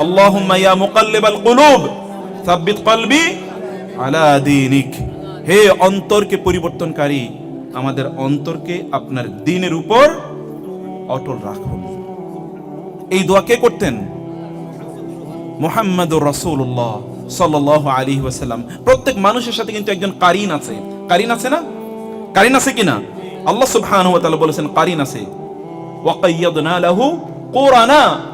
আল্লাহুম্মা ইয়া মুকাল্লিবাল কুলুব, সাব্বিত কলবি আলা দীনিক। হে অন্তরকে পরিবর্তনকারী, আমাদের অন্তরকে আপনার দিনের উপর অটল রাখুন। এই দোয়া কে করতেন? মোহাম্মদুর রাসূলুল্লাহ সাল্লাল্লাহু আলাইহি ওয়াসাল্লাম। প্রত্যেক মানুষের সাথে কিন্তু একজন কারিন আছে। কারিন আছে না? কারিন আছে কিনা আল্লাহ ওয়া তাআলা বলেছেন, কারিন আছে। ওয়াকাইয়াদনা লাহু কোরআনা।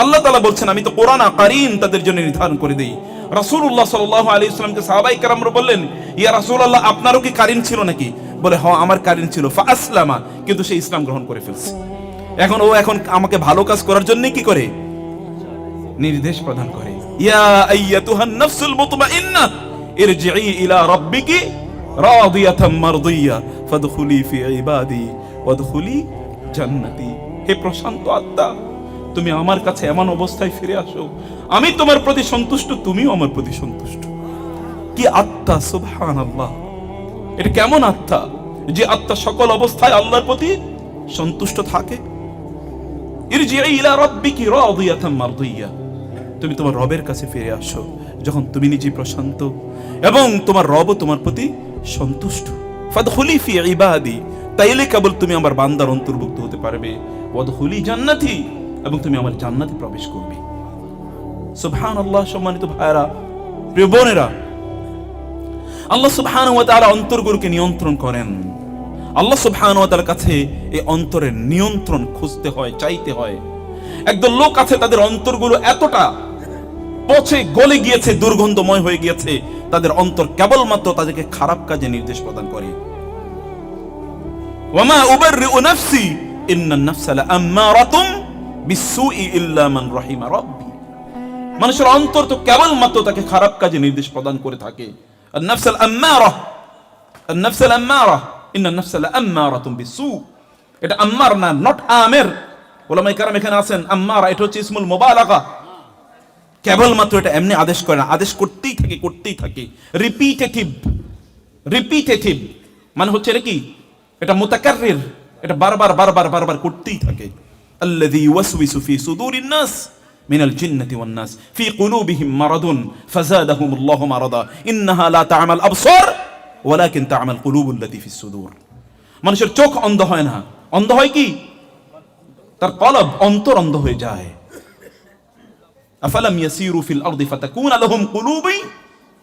আল্লাহ তাআলা বলছেন, আমি তো কোরআনা কারিন তাদের জন্য নির্ধারণ করে দেই। রাসূলুল্লাহ সাল্লাল্লাহু আলাইহি ওয়াসাল্লামকে সাহাবায়ে কেরামরা বললেন, ইয়া রাসূলুল্লাহ, আপনারও কি কারিন ছিল নাকি? বলে হ্যাঁ আমার কারিন ছিল। ফা আসলামা কিন্তু সে ইসলাম গ্রহণ করে ফেলছে। এখন ও এখন আমাকে ভালো কাজ করার জন্য কি করে? নির্দেশ প্রদান করে। ইয়া আইয়াতুহান নাফসুল মুতমাইন্নাহ ইরজিই ইলা রাব্বিকি রাদিয়াতাম মারদিয়া, ফাদখুলি ফি ইবাদি, ওয়াদখুলি জান্নাতি। হে প্রশান্ত আত্মা তুমি আমার কাছে এমন অবস্থায় ফিরে আসো। আমি তোমার প্রতি সন্তুষ্ট, তুমিও আমার প্রতি সন্তুষ্ট। কি আত্মা, সুবহানাল্লাহ। এটা কেমন আত্মা? যে আত্মা সকল অবস্থায় আল্লাহর প্রতি সন্তুষ্ট থাকে। তুমি তোমার রবের কাছে ফিরে আসো, যখন তুমি নিজে প্রশান্ত। এবং তোমার রবও তোমার প্রতি সন্তুষ্ট। তাইলে কেবল তুমি আমার বান্দার অন্তর্ভুক্ত হতে পারবে। জান্নাতি। এবং তুমি আমার জান্নাতে প্রবেশ করবে। সুবহানাল্লাহ, সম্মানিত ভাইরা প্রিয় বোনেরা, আল্লাহ সুবহানাহু ওয়া তাআলা অন্তরগুলোকে নিয়ন্ত্রণ করেন। আল্লাহ সুবহানাহু ওয়া তাআলার কাছে এই অন্তরের নিয়ন্ত্রণ খুঁজতে হয়, চাইতে হয়। একদল লোক আছে, তাদের অন্তরগুলো এতটা পচে গলে গিয়েছে, দুর্গন্ধময় হয়ে গিয়েছে, তাদের অন্তর কেবলমাত্র তাদেরকে খারাপ কাজে নির্দেশ প্রদান করে। ওয়ামা উবাররিউ নাফসি, ইন্নান নাফসা লাআম্মারাতুম মান মানুষের অন্তর তো কেবলমাত্র তাকে খারাপ কাজে নির্দেশ প্রদান করে থাকে। এমনি আদেশ করে না, আদেশ থাকে থাকে। মানে হচ্ছে এটা এটা মুতাকাররির। এটা বারবার বারবার বারবার করতেই থাকে। আল্লাযী ইউওয়াসওয়িসু ফি সুদুরিন নাস من الجنة والناس في قلوبهم مرض فزادهم الله مرضا إنها لا تعمى الأبصار ولكن تعمى القلوب التي في الصدور মানুষের চোখ অন্ধ হয় না অন্ধ হয় কি তার কলব অন্তর অন্ধ হয়ে যায় أفلم يسيروا في الأرض فتكون لهم قلوب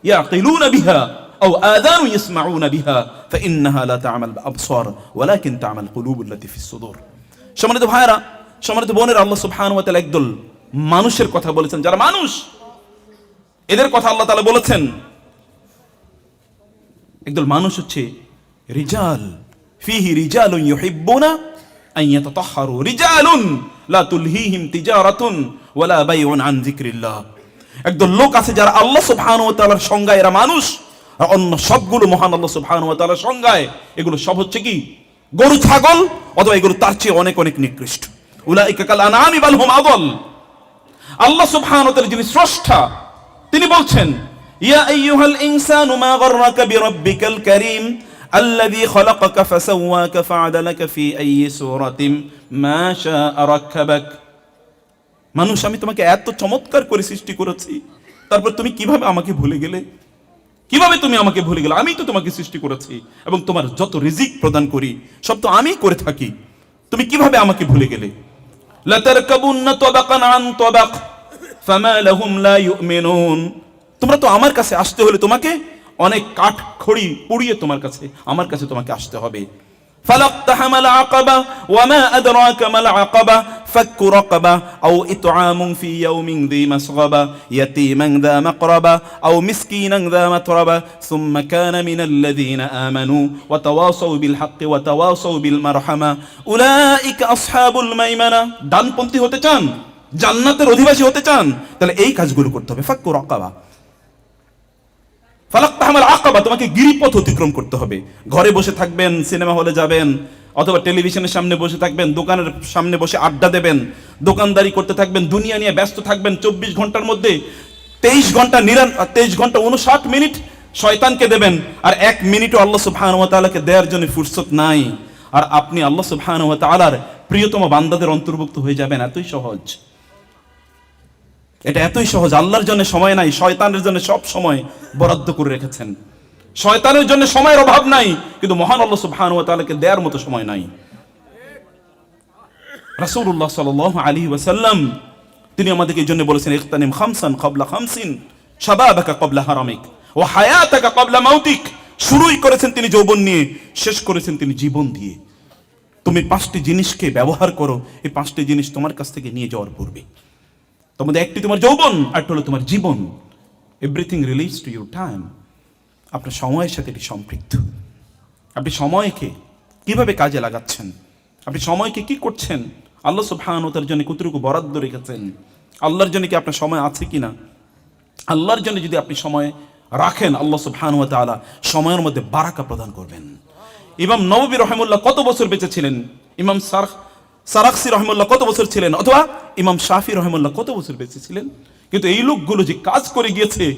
يعقلون بها أو آذان يسمعون بها فإنها لا تعمى الأبصار ولكن تعمى القلوب التي في الصدور সম্মানিত ভাইরা সম্মানিত বোনের, আল্লাহ সুবহানাহু ওয়া একদল মানুষের কথা বলেছেন। যারা মানুষ, এদের কথা আল্লাহ তালা বলেছেন। একদল মানুষ হচ্ছে রিজাল। ফিহি রিজালুন ইউহিব্বুনা আন ইয়াতাতাহহারু রিজালুন লা তুলহিহিম তিজারাতুন ওয়ালা বাইউন আন যিকরিল্লাহ। একদল লোক আছে যারা আল্লাহ সুবহানাহু ওয়া তাআলার সংজ্ঞায় এরা মানুষ, আর অন্য সবগুলো মহান আল্লাহ সুবহানাহু ওয়া তাআলার সংজ্ঞায় এগুলো সব হচ্ছে কি? গরু, ছাগল, অথবা এগুলো তার চেয়ে অনেক অনেক নিকৃষ্ট। উলাইকা কাল আনামি বাল হুম আদল আল্লাহ সুবহানাহু ওয়া তাআলা যিনি স্রষ্টা তিনি বলছেন ইয়া আইয়ুহাল ইনসানু মা গাররাকা বিরাব্বিকাল কারীম الذي خلقك فسواك فعدلك في أي سورة ما شاء ركبك মানুষ আমি তোমাকে এত চমৎকার করে সৃষ্টি করেছি তারপর তুমি কিভাবে আমাকে ভুলে গেলে কিভাবে তুমি আমাকে ভুলে গেলে আমি তো তোমাকে সৃষ্টি করেছি এবং তোমার যত রিজিক প্রদান করি সব তো আমি করে থাকি তুমি কিভাবে আমাকে ভুলে গেলে তোমরা তো আমার কাছে আসতে হলে তোমাকে অনেক কাঠ খড়ি পুড়িয়ে তোমার কাছে, আমার কাছে তোমাকে আসতে হবে। فلاقتحم العقبة وما أدراك ما العقبة فك رقبة أو إطعام في يوم ذي مسغبة يتيما ذا مقربة أو مسكينا ذا متربة ثم كان من الذين آمنوا وتواصوا بالحق وتواصوا بالمرحمة أولئك أصحاب الميمنة ডানপন্থী হতে চান জান্নাতের অধিবাসী হতে চান তাহলে এই কাজগুলো করতে হবে ফাক্কু রাকাবা ফালাক্তাহামাল আকাবা, তোমাকে গিরিপথ অতিক্রম করতে হবে। ঘরে বসে থাকবেন, সিনেমা হলে যাবেন, অথবা টেলিভিশনের সামনে বসে থাকবেন, দোকানের সামনে বসে আড্ডা দেবেন, দোকানদারি করতে থাকবেন, দুনিয়া নিয়ে ব্যস্ত থাকবেন, চব্বিশ ঘণ্টার মধ্যে তেইশ ঘণ্টা নিরান তেইশ ঘণ্টা উনষাট মিনিট শয়তানকে দেবেন, আর এক মিনিটও আল্লাহ সুবহান দেওয়ার জন্য ফুরসত নাই। আর আপনি আল্লাহ সুবহান ওয়া প্রিয়তম বান্দাদের অন্তর্ভুক্ত হয়ে যাবেন, এতই সহজ। এটা এতই সহজ, আল্লাহর জন্য সময় নাই, শয়তানের জন্য সব সময় বরাদ্দ করে রেখেছেন। শয়তানের জন্য সময়ের অভাব নাই, কিন্তু মহান আল্লাহ সুবহানাহু ওয়া তাআলাকে দেওয়ার মতো সময় নাই। রাসূলুল্লাহ সাল্লাল্লাহু আলাইহি ওয়াসাল্লাম, তিনি আমাদেরকে এই জন্য বলেছেন, ইখতানিম খামসান ক্বাবলা খামসিন, শাবাবাকা ক্বাবলা হারামিক, ওয়া হায়াতাকা ক্বাবলা মাউতিক। শুরুই করেছেন তিনি যৌবন নিয়ে, শেষ করেছেন তিনি জীবন দিয়ে। তুমি পাঁচটি জিনিসকে ব্যবহার করো, এই পাঁচটি জিনিস তোমার কাছ থেকে নিয়ে যাওয়ার পূর্বে। তোমাদের একটি তোমার যৌবন, আরেকটা হলো তোমার জীবন। Everything release to your time আপনার সময়ের সাথে এটি সম্পৃক্ত। আপনি সময়কে কীভাবে কাজে লাগাচ্ছেন? আপনি সময়কে কি করছেন? আল্লাহ সুবহানাহু জন্য কতটুকু বরাদ্দ রেখেছেন? আল্লাহর জন্য কি আপনার সময় আছে কিনা? আল্লাহর জন্য যদি আপনি সময় রাখেন, আল্লাহ সুবহানাহু ওয়া সময়ের মধ্যে বারাকা প্রদান করবেন। ইমাম নববী রহমুল্লাহ কত বছর বেঁচে ছিলেন? ইমাম সার সারাকসি রহমুল্লাহ কত বছর ছিলেন? অথবা ইমাম শাফি রহমুল্লাহ কত বছর বেঁচে ছিলেন? কিন্তু এই লোকগুলো যে কাজ করে গিয়েছে,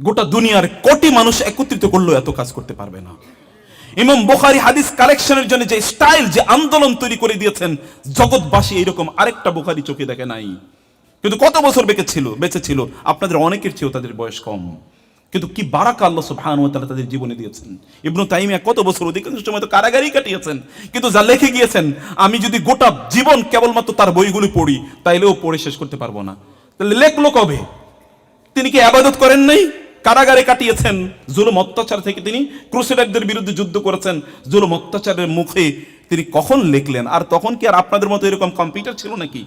গোটা দুনিয়ার কোটি মানুষ একত্রিত করলেও এত কাজ করতে পারবে না। ইমাম বুখারী হাদিস কালেকশনের জন্য যে স্টাইল, যে আন্দোলন তৈরি করে দিয়েছেন, জগৎবাসী এইরকম আরেকটা বোখারি চোখে দেখে নাই। কিন্তু কত বছর বেঁচে ছিল? বেঁচে ছিল। আপনাদের অনেকের চেয়েও তাদের বয়স কম। কিন্তু কি বারাকা আল্লাহ সুবহানাহু ওয়া তাআলা তাদের জীবনে দিয়েছেন? ইবনু তাইমিয়া কত বছর অধিকাংশ সময় তো কারাগারেই কাটিয়েছেন। কিন্তু যা লিখে গিয়েছেন, আমি যদি গোটা জীবন কেবলমাত্র তার বইগুলি পড়ি, তাইলেও পড়ে শেষ করতে পারব না। তাহলে লেখলো কবে? তিনি কি আবাদত করেন নাই? কারাগারে কাটিয়েছেন। জুলুম অত্যাচার থেকে তিনি ক্রুসেডারদের বিরুদ্ধে যুদ্ধ করেছেন। জুলুম অত্যাচারের মুখে তিনি কখন লিখলেন? আর তখন কি আর আপনাদের মতো এরকম কম্পিউটার ছিল নাকি?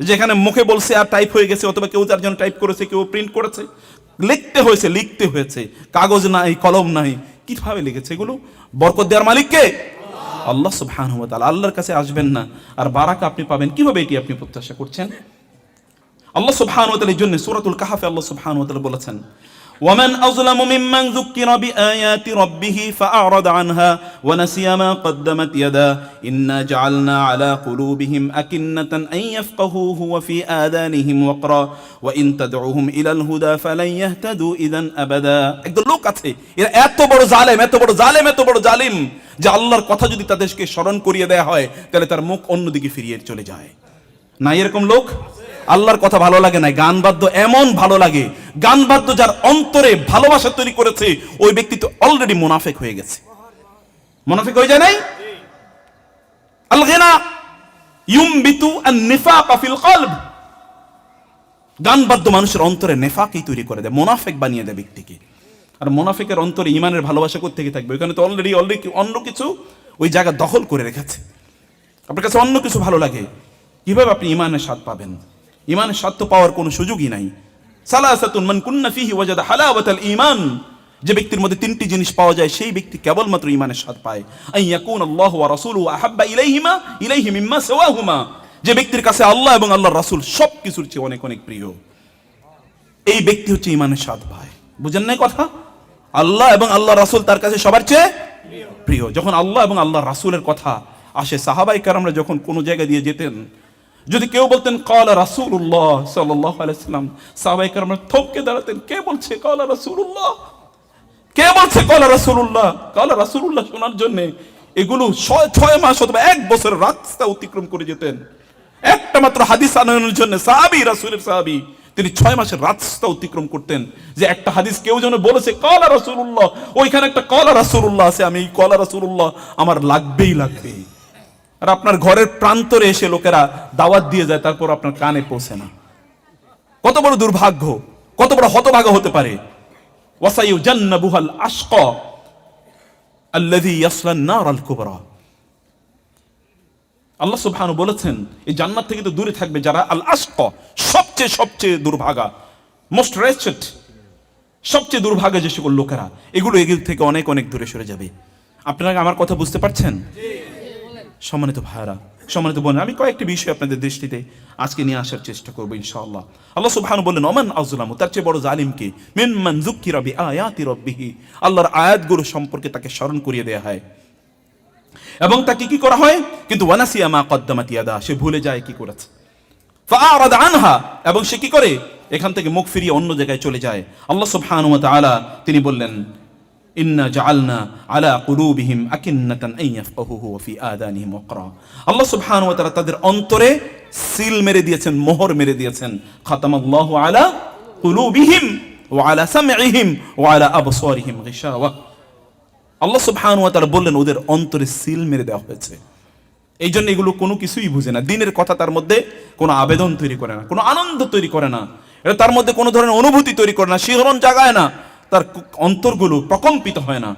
যেখানে মুখে বলছে আর টাইপ হয়ে গেছে, অথবা কেউ তার জন্য টাইপ করেছে, কেউ প্রিন্ট করেছে। লিখতে হয়েছে লিখতে হয়েছে। কাগজ নাই, কলম নাই। কীভাবে লিখেছে এগুলো? বরকত দেওয়ার মালিককে? আল্লাহ তাআলা। আল্লাহর কাছে আসবেন না। আর বারাকা আপনি পাবেন। কীভাবে এটি আপনি প্রত্যাশা করছেন? আল্লাহ তাআলা এই জন্য সুরাতুল কাহাফে আল্লাহ তাআলা বলেছেন ومن أظلم ممن ذكر بآيات ربه فأعرض عنها ونسي ما قدمت يداه إنا جعلنا على قلوبهم أكنة أن يفقهوه وفي آذانهم وقرا وإن تدعوهم إلى الهدى فلن يهتدوا إذا أبدا একদম লোক আছে এরা এত বড় জালেম এত বড় জালেম এত বড় জালিম যে আল্লাহর কথা যদি তাদেরকে স্মরণ করিয়ে দেয়া হয় তাহলে তার মুখ অন্যদিকে ফিরিয়ে চলে যায় না এরকম লোক আল্লাহর কথা ভালো লাগে না গান বাদ্য এমন ভালো লাগে গান বাদ্য যার অন্তরে ভালোবাসা তৈরি করেছে, ওই ব্যক্তি তো অলরেডি মুনাফেক হয়ে গেছে। মুনাফেক হয়ে যায় নাই? আল গিনা ইউমবিতু আন নিফাক ফিল কলব। গান বাদ্য মানুষের অন্তরে নেফাকই তৈরি করে দেয়, মোনাফেক বানিয়ে দেয় ব্যক্তিকে। আর মোনাফেকের অন্তরে ইমানের ভালোবাসা করতে থাকবে? ওইখানে তো অলরেডি অলরেডি অন্য কিছু ওই জায়গা দখল করে রেখেছে। আপনার কাছে অন্য কিছু ভালো লাগে? কীভাবে আপনি ইমানের স্বাদ পাবেন? ইমানের স্বাদ তো পাওয়ার কোনো সুযোগই নাই। সালাসাতুন মান কুন্না ফিহি ওয়াজাদা হালাওয়াতাল ঈমান। যে ব্যক্তির মধ্যে তিনটি জিনিস পাওয়া যায়, সেই ব্যক্তি কেবলমাত্র ইমানের স্বাদ পায়। আই ইয়াকুন আল্লাহ ওয়া রাসূলুহু আহাব্বা ইলাইহিমা, ইলাইহি মিম্মা সাওয়াহুমা। যে ব্যক্তির কাছে আল্লাহ এবং আল্লাহর রাসূল সব কিছুর চেয়ে অনেক অনেক প্রিয়। এই ব্যক্তি হচ্ছে ইমানের স্বাদ পায়। বুঝেন নাই কথা? আল্লাহ এবং আল্লাহ রাসূল তার কাছে সবার চেয়ে প্রিয়। যখন আল্লাহ এবং আল্লাহ রাসূলের কথা আসে সাহাবাই কারামরা যখন কোনো জায়গা দিয়ে যেতেন যদি কেউ বলতেন, কলা রাসূলুল্লাহ সাল্লাল্লাহু আলাইহি সাল্লাম সাহাবাই কারামরা থমকে দাঁড়াতেন, কে বলছে কলা রাসূলুল্লাহ? কে বলছে কলা রাসূলুল্লাহ? কলা রাসূলুল্লাহ শোনার জন্য এগুলো ছয় মাস অথবা এক বছর রাস্তা অতিক্রম করে যেতেন। একটা মাত্র হাদিস আনয়নের জন্য সাহাবি, রাসূলের সাহাবি, তিনি ছয় মাসের রাস্তা অতিক্রম করতেন। যে একটা হাদিস কেউ যেন বলেছে, কলা রাসূলুল্লাহ ওইখানে একটা কলা রাসূলুল্লাহ আছে, আমি কলা রাসূলুল্লাহ আমার লাগবেই লাগবে। আর আপনার ঘরের প্রান্তরে এসে লোকেরা দাওয়াত দিয়ে যায়, তারপর আপনার কানে পৌঁছে না। কত বড় দুর্ভাগ্য, কত বড় হতভাগ্য হতে পারে। আল্লাহ বলেছেন, এই জান্নাত থেকে তো দূরে থাকবে যারা আল সবচেয়ে সবচেয়ে দুর্ভাগা মোস্ট রেস্টেড সবচেয়ে দুর্ভাগা যে সকল লোকেরা, এগুলো এগুলো থেকে অনেক অনেক দূরে সরে যাবে। আপনারা আমার কথা বুঝতে পারছেন? সম্মানিত ভাইরা সম্মানিত বোন আমি কয়েকটি বিষয় আপনাদের দৃষ্টিতে আজকে নিয়ে আসার চেষ্টা করব ইনশাআল্লাহ। আল্লাহ সুবহান বললেন অমান আজলাম তার চেয়ে বড় জালিমকে মিম্মান জুক্কি রবি আয়াতি রব্বিহি। আল্লাহর আয়াতগুলো সম্পর্কে তাকে স্মরণ করিয়ে দেয়া হয়। এবং তাকে কি করা হয়? কিন্তু, ওয়ানাসিয়া মা কদ্দামাত সে ভুলে যায় কি করেছে। আনহা। এবং সে কি করে? এখান থেকে মুখ ফিরিয়ে অন্য জায়গায় চলে যায়। আল্লাহ সুবহানাহু ওয়া তিনি বললেন তাদের অন্তরে মেরে দিয়েছেন, মোহর মেরে দিয়েছেন। আলা কুলুবিহিম বললেন, ওদের অন্তরে সিল মেরে দেওয়া হয়েছে। এই জন্য এগুলো কোনো কিছুই বুঝে না। দিনের কথা তার মধ্যে কোনো আবেদন তৈরি করে না, কোনো আনন্দ তৈরি করে না। এটা তার মধ্যে কোনো ধরনের অনুভূতি তৈরি করে না। শিহরণ জাগায় না। তার কু- অন্তরগুলো প্রকম্পিত হয় না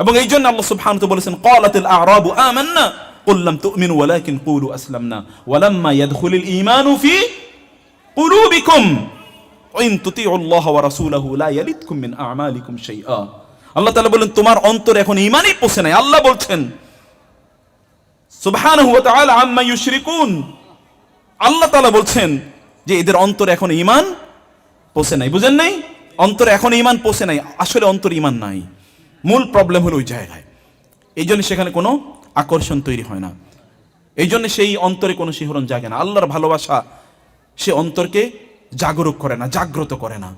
এবং এই জন্য আল্লাহ সুবহানাহু ওয়া তাআলা বলেছেন ক্বালাতিল আ'রাবু আমান্না قل لم تؤمنوا ولكن قولوا أسلمنا ولما يدخل الإيمان في قلوبكم وإن تطيعوا الله ورسوله لا يلدكم من أعمالكم شيئا আল্লাহ তাআলা বলেন তোমার অন্তরে এখন ঈমানই পৌঁছে নাই আল্লাহ বলছেন সুবহানাহু ওয়া তাআলা আম্মা ইউশরিকুন আল্লাহ তাআলা বলছেন যে এদের অন্তরে এখন ঈমান পৌঁছে নাই বুঝেন নাই অন্তরে এখন ইমান পৌঁছে নাই, আসলে অন্তর ইমান নাই। মূল প্রবলেম হলো ওই জায়গায়। এই জন্য সেখানে কোনো আকর্ষণ তৈরি হয় না। এই জন্য সেই অন্তরে কোনো শিহরণ জাগে না। আল্লাহর ভালোবাসা সে অন্তরকে জাগরুক করে না, জাগ্রত করে না।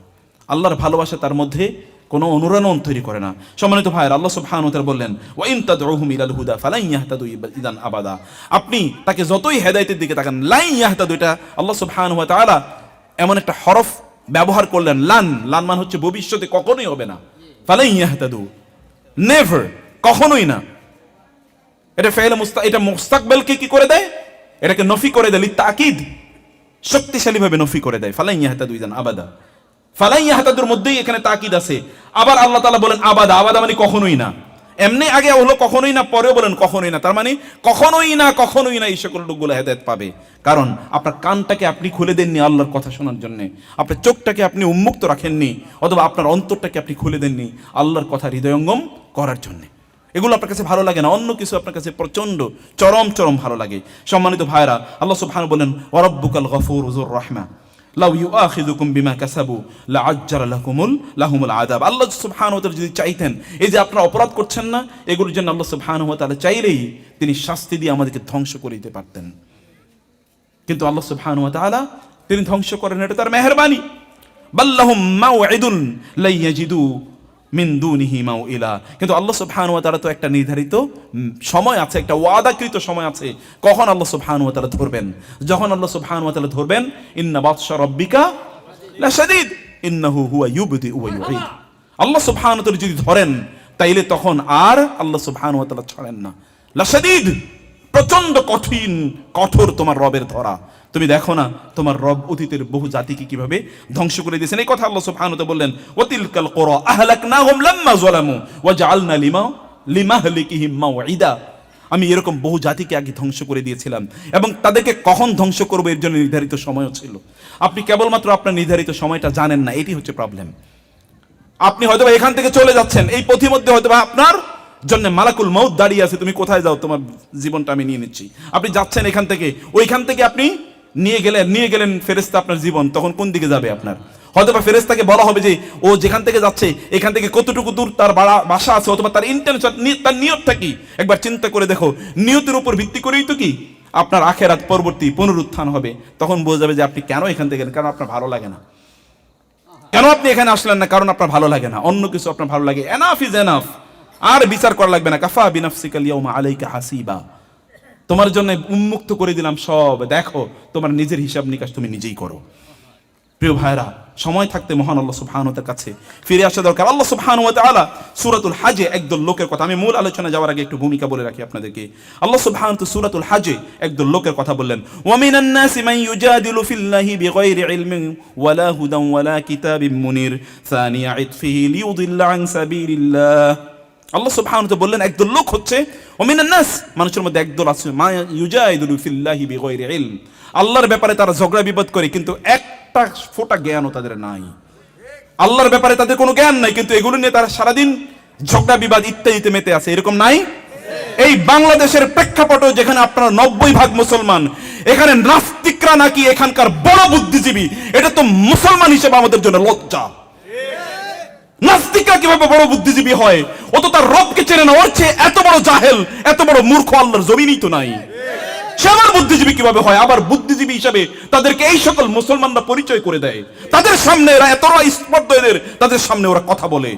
আল্লাহর ভালোবাসা তার মধ্যে কোনো অনুরণন তৈরি করে না। সম্মানিত ভাইয়ের, আল্লাহ সুবহানাহু ওয়া বললেন ওয়া ইন তাদউহুম ইলাল হুদা ফালাই ইয়াহতাদু ইদান আবাদা। আপনি তাকে যতই হেদায়েতের দিকে তাকান লাই ইয়াহতাদু এটা আল্লাহ সুবহানাহু ওয়া তাআলা এমন একটা হরফ ব্যবহার করলেন, লান লান মান হচ্ছে ভবিষ্যতে কখনোই হবে না। ফালাই ইয়াহতাদু। নেভার কখনোই না। এটা ফেলে মুস্তা, এটা মুস্তাকবেলকে কি করে দেয়? এটাকে নফি করে দেয় তাকিদ শক্তিশালী ভাবে নফি করে দেয়। ফালাই ইয়াহাতা দুইজন আবাদা। ফালাই ইয়াহাতাদুর মধ্যেই এখানে তাকিদ আছে। আবার আল্লাহ তাআলা বলেন, আবাদা আবাদা মানে কখনোই না। এমনি আগে হলো, কখনোই না, পরেও বলেন কখনোই না। তার মানে কখনোই না কখনোই না এই সকল লোকগুলো হেদায়ত পাবে। কারণ, আপনার কানটাকে আপনি খুলে দেননি আল্লাহর কথা শোনার জন্য। আপনার চোখটাকে আপনি উন্মুক্ত রাখেননি, অথবা আপনার অন্তরটাকে আপনি খুলে দেননি আল্লাহর কথা হৃদয়ঙ্গম করার জন্যে। এগুলো আপনার কাছে ভালো লাগে না, অন্য কিছু আপনার কাছে প্রচণ্ড চরম চরম ভালো লাগে। সম্মানিত ভাইরা আল্লাহ সুবহানাহু বলেন ওয়ারাব্বুকাল গফুর রাহমা। লাউ ইউআখিযুকুম বিমা কাসাবু, লাআজ্জারা লাকুমুল, লাহুমুল আদাব আল্লাহ সুবহান ওয়া যদি চাইতেন, এই যে আপনারা অপরাধ করছেন না, এগুলোর জন্য আল্লাহ সুবহান তাআলা চাইলেই তিনি শাস্তি দিয়ে আমাদেরকে ধ্বংস করে দিতে পারতেন। কিন্তু আল্লাহ সুবহান তাআলা তিনি ধ্বংস করেন, এটা তার মেহেরবানি। বাল্লাহুম মাউইদুন লা ইয়াজিদু মিন দুনিহি কিন্তু আল্লাহ সুবহানাহু ওয়া তাআলা তো একটা নির্ধারিত সময় আছে, একটা ওয়াদাকৃত সময় আছে। কখন আল্লাহ সুবহানাহু ওয়া তাআলা ধরবেন? যখন আল্লাহ সুবহানাহু ওয়া তাআলা ধরবেন, ইন্না বাতশা রাব্বিকা লাশাদীদ, ইন্নাহু হুয়া ইউবদি ওয়া ইউঈদ। আল্লাহ সুবহানাহু ওয়া তাআলা যদি ধরেন, তাইলে তখন আর আল্লাহ সুবহানাহু ওয়া তাআলা ছাড়েন না। লাশাদীদ প্রচণ্ড কঠিন, কঠোর তোমার রবের ধরা। তুমি দেখো না, তোমার রব অতীতের বহু জাতিকে কীভাবে ধ্বংস করে দিয়েছেন। এই কথা আল্লাহ সুবহানাহু ওয়া বললেন ওয়াতিলকাল কুরা আহলাকনাহুম লাম্মা যালামু ওয়া জাআলনা লিমা, লিমাহলিকিহিম মাউইদা আমি এরকম বহু জাতিকে আগে ধ্বংস করে দিয়েছিলাম এবং তাদেরকে কখন ধ্বংস করব এর জন্য নির্ধারিত সময়ও ছিল। আপনি কেবলমাত্র আপনার নির্ধারিত সময়টা জানেন না, এটি হচ্ছে প্রবলেম আপনি হয়তো এখান থেকে চলে যাচ্ছেন, এই পথিমধ্যে হয়তো আপনার জন্য মালাকুল মৌত দাঁড়িয়ে আছে, তুমি কোথায় যাও? তোমার জীবনটা আমি নিয়ে নিচ্ছি। আপনি যাচ্ছেন এখান থেকে, ওইখান থেকে আপনি নিয়ে গেলেন নিয়ে গেলেন ফেরেস্তা আপনার জীবন, তখন কোন দিকে যাবে আপনার? হয়তো বা ফেরেস্তাকে বলা হবে যে, ও যেখান থেকে যাচ্ছে, এখান থেকে কতটুকু দূর তার বাসা আছে, অথবা তার ইন্টেনশন তার নিয়তটা কি? একবার চিন্তা করে দেখো, নিয়তের উপর ভিত্তি করেই তো কি? আপনার আখেরাত পরবর্তী পুনরুত্থান হবে। তখন বোঝা যাবে যে আপনি কেন এখান থেকে গেলেন, কারণ আপনার ভালো লাগে না। কেন আপনি এখানে আসলেন না? কারণ আপনার ভালো লাগে না। অন্য কিছু আপনার ভালো লাগে। এনাফ ইজ এনাফ আর বিচার করা লাগবে না। কাফা বিনাফসিকাল ইয়াউমা আলাইকা হাসিবা। তোমার জন্য উন্মুক্ত করে দিলাম সব। দেখো, তোমার নিজের হিসাব নিকাশ তুমি নিজেই করো। প্রিয় ভাইরা সময় থাকতে মহান আল্লাহ সুবহানাহু কাছে ফিরে আসা দরকার। আল্লাহ সুবহানাহু ওয়া তাআলা সূরাতুল হাজে একদল লোকের কথা, আমি মূল আলোচনা যাওয়ার আগে একটু ভূমিকা বলে রাখি আপনাদেরকে। আল্লাহ সুবহানাহু ওয়া তাআলা সূরাতুল হাজে একদল লোকের কথা বললেন। ওয়া মিনান নাসি মান ইউজাদিলু ফিল্লাহি বিগাইরি ইলমিন ওয়ালা হুদান ওয়ালা কিতাবিন মুনির। সানিয়া ইতফিহি লিউদিল্লা আন সাবিলিল্লাহ। আল্লাহ সুবহানাহু ওয়া বললেন, একদল লোক হচ্ছে ওমিনান নাস মানুষের মধ্যে একদল আছে, মা ইউজাদিলু ফিল্লাহি বিগাইরি ইলম আল্লাহর ব্যাপারে তারা ঝগড়া বিবাদ করে, কিন্তু একটা ফোঁটা জ্ঞানও তাদের নাই। আল্লাহর ব্যাপারে তাদের কোনো জ্ঞান নাই, কিন্তু এগুলো নিয়ে তারা সারাদিন ঝগড়া বিবাদ ইত্যাদিতে মেতে আছে, এরকম নাই? এই বাংলাদেশের প্রেক্ষাপট যেখানে আপনারা নব্বই ভাগ মুসলমান, এখানে নাস্তিকরা নাকি এখানকার বড় বুদ্ধিজীবী, এটা তো মুসলমান হিসেবে আমাদের জন্য লজ্জা। নাস্তিকরা কীভাবে বড় বুদ্ধিজীবী হয়? ও তো তার রবকে চেনে না, ওর চেয়ে এত বড় জাহেল, এত বড় মূর্খ আল্লাহর জমিনই তো নাই। সে আবার বুদ্ধিজীবী কীভাবে হয়? আবার বুদ্ধিজীবী হিসাবে তাদেরকে এই সকল মুসলমানরা পরিচয় করে দেয়। তাদের সামনে এরা এতটা স্পর্ধ এদের তাদের সামনে ওরা কথা বলে।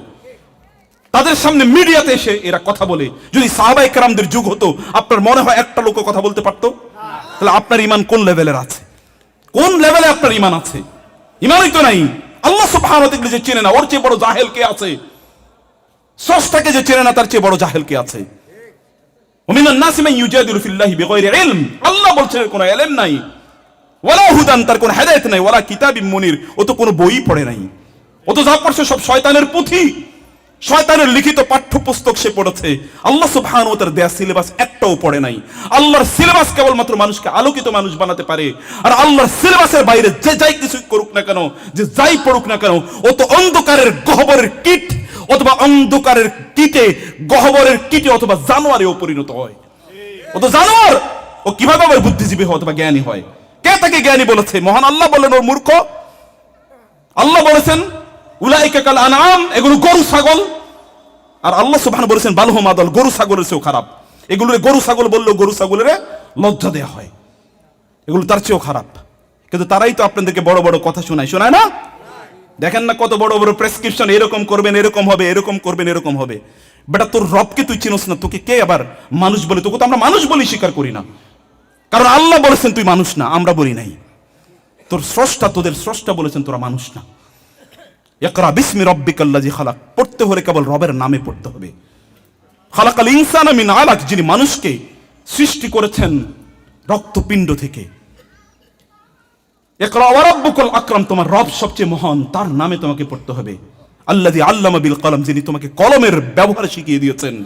তাদের সামনে মিডিয়াতে এসে এরা কথা বলে। যদি সাহাবাই কেরামদের যুগ হতো, আপনার মনে হয় একটা লোক কথা বলতে পারতো? তাহলে আপনার ইমান কোন লেভেলের আছে? কোন লেভেলে আপনার ইমান আছে? ইমানই তো নাই। আল্লাহ সুবহানাহু যে চেনে না, ওর চেয়ে বড় জাহেল কে আছে? স্রষ্টাকে যে চেনে না, তার চেয়ে বড় জাহেল কে আছে? ওমিনান নাস মান ইউজাদিলু ফিল্লাহি বিগাইরি ইলম। আল্লাহ বলছেন কোনো ইলম নাই, ওয়ালা হুদান, তার কোনো হেদায়েত নাই, ওয়ালা কিতাবিম মুনির। ও তো কোনো বই পড়ে নাই। ও তো যা পড়ছে সব শয়তানের পুঁথি। শয়তানের লিখিত পাঠ্যপুস্তক সে পড়েছে। আল্লাহ সুবহানাহু ওয়া তাআলার দেয়া সিলেবাস একটাও পড়ে নাই। আল্লাহর সিলেবাস কেবলমাত্র মানুষকে আলোকিত মানুষ বানাতে পারে। আর আল্লাহর সিলেবাসের বাইরে যে যাই কিছু করুক না কেন, যে যাই পড়ুক না কেন, ও তো অন্ধকারের গহ্বরের কীট অথবা অন্ধকারের কীটে, গহ্বরের কীটে অথবা জানোয়ারেও পরিণত হয়। ও তো জানোয়ার! ও কীভাবে আবার বুদ্ধিজীবী হয় অথবা জ্ঞানী হয়? কে তাকে জ্ঞানী বলেছে? মহান আল্লাহ বলেন, ওর মূর্খ। আল্লাহ বলেছেন উলাইকা কাল আনাম এগুলো গরু, ছাগল। আর আল্লাহ সুবহান বলেছেন বালহুম আদল গরু, ছাগলের চেয়েও খারাপ। এগুলো গরু, ছাগল বললেও গরু, ছাগলের লজ্জা দেওয়া হয়। এগুলো তার চেয়েও খারাপ। কিন্তু তারাই তো আপনাদেরকে বড় বড় কথা শোনায়। শোনায় না? দেখেন না কত বড় বড় প্রেসক্রিপশন এরকম করবেন, এরকম হবে, এরকম করবেন, এরকম হবে। বেটা, তোর রবকে তুই চিনোস না, তোকে কে আবার মানুষ বলে? তোকে তো আমরা মানুষ বলি স্বীকার করি না। কারণ আল্লাহ বলেছেন, তুই মানুষ না, আমরা বলি নাই। তোর স্রষ্টা, তোদের স্রষ্টা বলেছেন, তোরা মানুষ না। একরা বিস্মি রব্বিকাল্লাজি খালাক। পড়তে হলে কেবল রবের নামে পড়তে হবে। খালাকাল ইনসান আমি আলাক, যিনি মানুষকে সৃষ্টি করেছেন রক্তপিণ্ড থেকে। একরা ওয়ারাব্বুকুল আকরাম, তোমার রব সবচেয়ে মহান, তার নামে তোমাকে পড়তে হবে। আল্লাহ আল্লামা বিল কলম, যিনি তোমাকে কলমের ব্যবহার শিখিয়ে দিয়েছেন।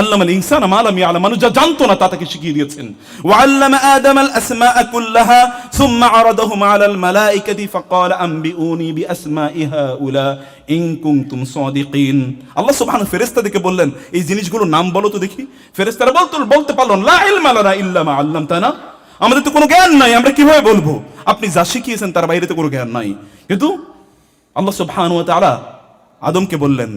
আল্লাম আল ইনসান মা লাম ইয়ালাম, মানুষ যা জানতো না তা তাকে শিখিয়ে দিয়েছেন। ওয়া আল্লামা আদম আল আসমাআ কুল্লাহা, সুম্মা আরাদাহুম আলা আল মালাইকাতি ফাকাল আনবিউনি বিআসমাই হাউলা ইন কুনতুম সাদিকিন। আল্লাহ সুবহানাহু বললেন, এই জিনিসগুলোর নাম বলো তো দেখি। ফেরেশতারা বলতো, বলতে পারল লা ইলমা লানা ইল্লা মা আল্লামতানা। আমাদের তো কোনো জ্ঞান নাই, আমরা কীভাবে বলব? আপনি যা শিখিয়েছেন তার বাইরে তো কোনো জ্ঞান নাই। কিন্তু আল্লাহ সুবহানাহু ওয়া তাআলা আদমকে বললেন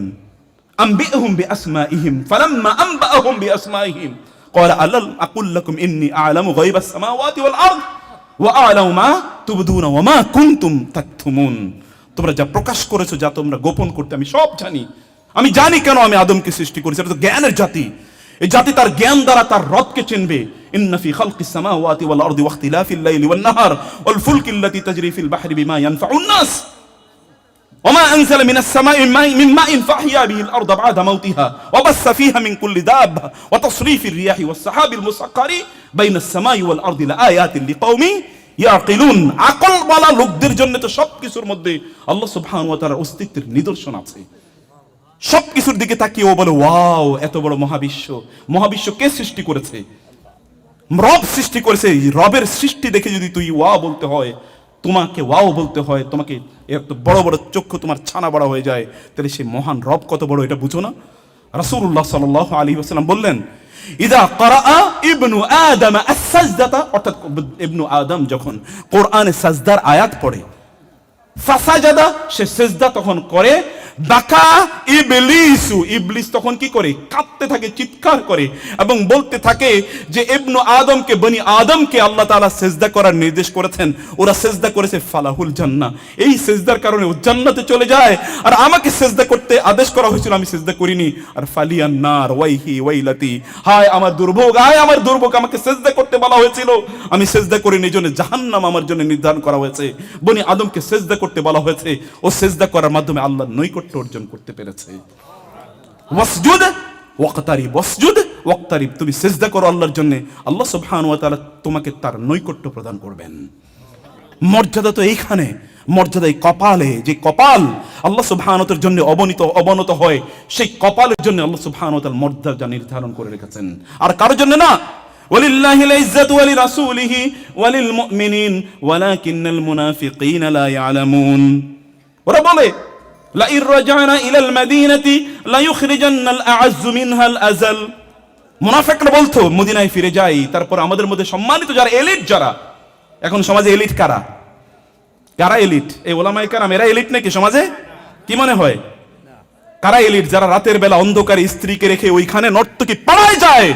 أنبئهم بأسمائهم فلما أنبأهم بأسمائهم قال ألم أقل لكم إني أعلم غيب السماوات والأرض وأعلم ما تبدون وما كنتم تكتمون তোমরা যা প্রকাশ করেছো যা তোমরা গোপন করতে আমি সব জানি আমি জানি কেন আমি আদমকে সৃষ্টি করেছি এটা তো জ্ঞানের জাতি এই জাতি তার জ্ঞান দ্বারা তার রবকে চিনবে ইন্না ফি খালকিস সামাওয়াতি ওয়াল আরদি ওয়া ইখতিলাফিল লাইলি ওয়ান নাহার ওয়াল ফুলকি আল্লাতী তাজরি ফিল أنزل من السماء من ماء, من ماء فأحيا به الأرض بعد موتها وبث فيها من كل دابة وتصريف الرياح والسحاب المسخر بين السماء والأرض لآيات لقوم يعقلون عقل বলা লোকদের জন্য তো সব কিছুর মধ্যে আল্লাহ সুবহানাহু ওয়া তাআলার অস্তিত্বের নিদর্শন আছে সব কিছুর দিকে তাকিয়ে ও বলে ওয়াও এত বড় মহাবিশ্ব মহাবিশ্ব কে সৃষ্টি করেছে রব সৃষ্টি করেছে এই রবের সৃষ্টি দেখে যদি তুই ওয়া বলতে হয় তোমাকে ওয়াও বলতে হয় তোমাকে এত বড় বড় চক্ষু তোমার ছানা বড় হয়ে যায়। তাহলে সেই মহান রব কত বড়, এটা বুঝো না? রাসূলুল্লাহ সাল্লাল্লাহু আলী আসসালাম বললেন, ইদা করা ইবনু আদম অর্থাৎ ইবনু আদম যখন কোরআনে সাজদার আয়াত পড়ে ফাসাজাদা, সে সেজদা তখন করে। বাকা ইবলিসু, ইবলিস তখন কি করে? কাঁদতে থাকে, চিৎকার করে এবং বলতে থাকে যে, ইবনু আদমকে, বনি আদমকে আল্লাহ তাআলা সেজদা করার নির্দেশ করেছেন। ওরা সেজদা করেছে ফালাহুল জান্নাহ এই সেজদার কারণে ও জান্নাতে চলে যায়। আর আমাকে সেজদা করতে আদেশ করা হয়েছিল, আমি সেজদা করিনি। আর ফালিয়ান নার, ওয়াইহি ওয়াইলাতি, হায় আমার দুর্ভোগ, হায় আমার দুর্ভোগ, আমাকে সেজদা করতে বলা হয়েছিল। আমি সেজদা করিনি জন্য জাহান্নাম আমার জন্য নির্ধারণ করা হয়েছে। বনি আদমকে সেজদা করতে বলা হয়েছে ও সেজদা করার মাধ্যমে আল্লাহর নৈকট্য অর্জন করতে পেরেছে। তুমি সেজদা করো আল্লাহর জন্য, আল্লাহ তাআলা তোমাকে তার নৈকট্য প্রদান করবেন। মর্যাদা তো এইখানে, মর্যাদা কপালে, যে কপাল আল্লাহ সুবহানতের জন্য অবনীত, অবনত হয়, সেই কপালের জন্য আল্লাহ মর্যাদা নির্ধারণ করে রেখেছেন। আর কারোর জন্য না ولله العزة ولرسوله وللمؤمنين ولكن المنافقين لا يعلمون ওরা বলে لئن رجعنا إلى المدينة ليخرجن الأعز منها الأزل মুনাফিকরা বলতো মদিনায় ফিরে যাই তারপর আমাদের মধ্যে সম্মানিত যারা এলিট যারা এখন সমাজে এলিট কারা কারা এলিট এই ওলামাই কারাম এরা এলিট নাকি সমাজে কি মনে হয় কারা এলিট যারা রাতের বেলা অন্ধকারে স্ত্রীকে রেখে ওইখানে নর্তকি পাড়ায় যায়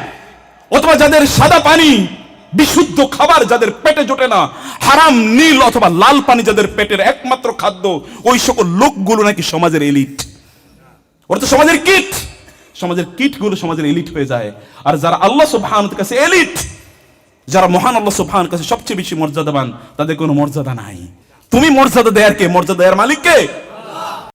অথবা যাদের সাদা পানি, বিশুদ্ধ খাবার যাদের পেটে জোটে না, হারাম, নীল অথবা লাল পানি যাদের পেটের একমাত্র খাদ্য, ওই সকল লোকগুলো নাকি সমাজের এলিট। ওরা তো সমাজের কিট। সমাজের কিটগুলো সমাজের এলিট হয়ে যায়। আর যারা আল্লাহ সুবহানাহুর কাছে এলিট, যারা মহান আল্লাহ সুবহানাহুর কাছে সবচেয়ে বেশি মর্যাদাবান, তাদের কোনো মর্যাদা নাই। তুমি মর্যাদা দেয়ার কে? মর্যাদা দেয়ার মালিক কে?